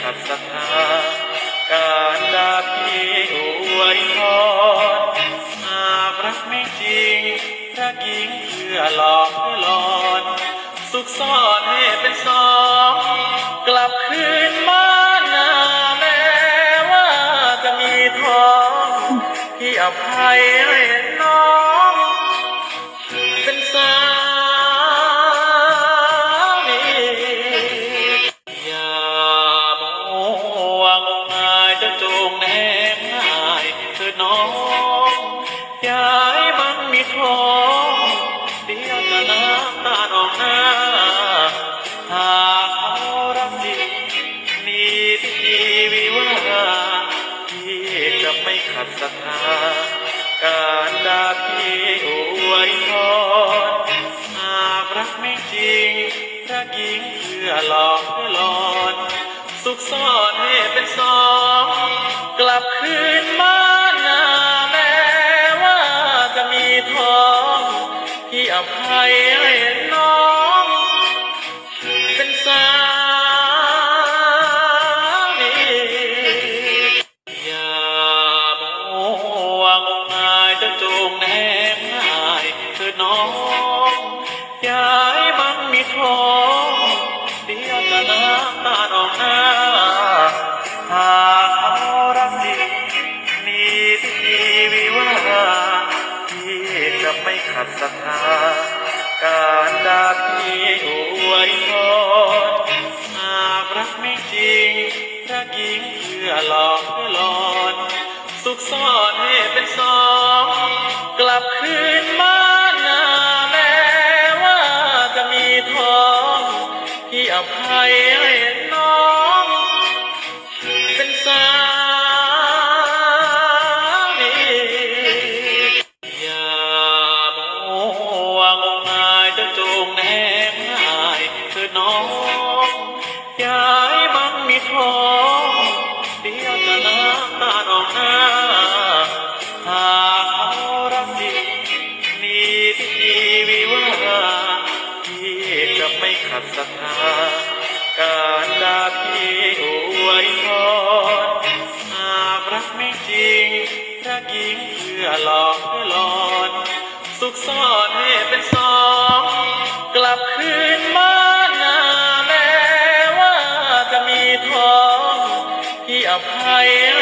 ขับศรัทธาการลาพี่อวยพรหากรักไม่จริงรักยิงเพื่อหลอกเพื่อหลอนสุขซ่อนให้เป็นสองกลับคืนมาหน้าแม้ว่าจะมีทองที่อภัยให้น้อง น้องย่าให้มันมีท้องเดี๋ยวจะน้ำตาออกหน้าหากเขารักจริงมีพิธีวิวาห์ที่จะไม่ขัดศรัทธาการดาพี่อวยพรหากรักไม่จริงพระหญิงเพื่อหลอกให้หลอน สุขซ่อนให้เป็นสองกลับคืนมา ที่อภัยให้น้อง เป็นสามีอย่ามาวางงายจะจงแนง่ายเธอน้องอย่าให้มันมีท้องเดี๋ยวจะน้ำตาออกหน้า ขัดศรัทธาการดาพี่อวยพรหากรักไม่จริงระหญิงเพื่อหลอกให้หลอนสุขซ่อนให้เป็นสอง กลับคืนมาหน้าแม้ว่าจะมีท้องที่อภัย น้องยาให้มันมีท้องเดี๋ยวจะน้ำตาออกหน้าหากเขารักจริงมีพิธีวิวาห์ที่จะไม่ขัดศรัทธาการดาพี่อวยพรหากรักไม่จริงพระหญิงเพื่อหลอกให้หลอน สุขซ่อนให้เป็นสอง องที่อภัยให้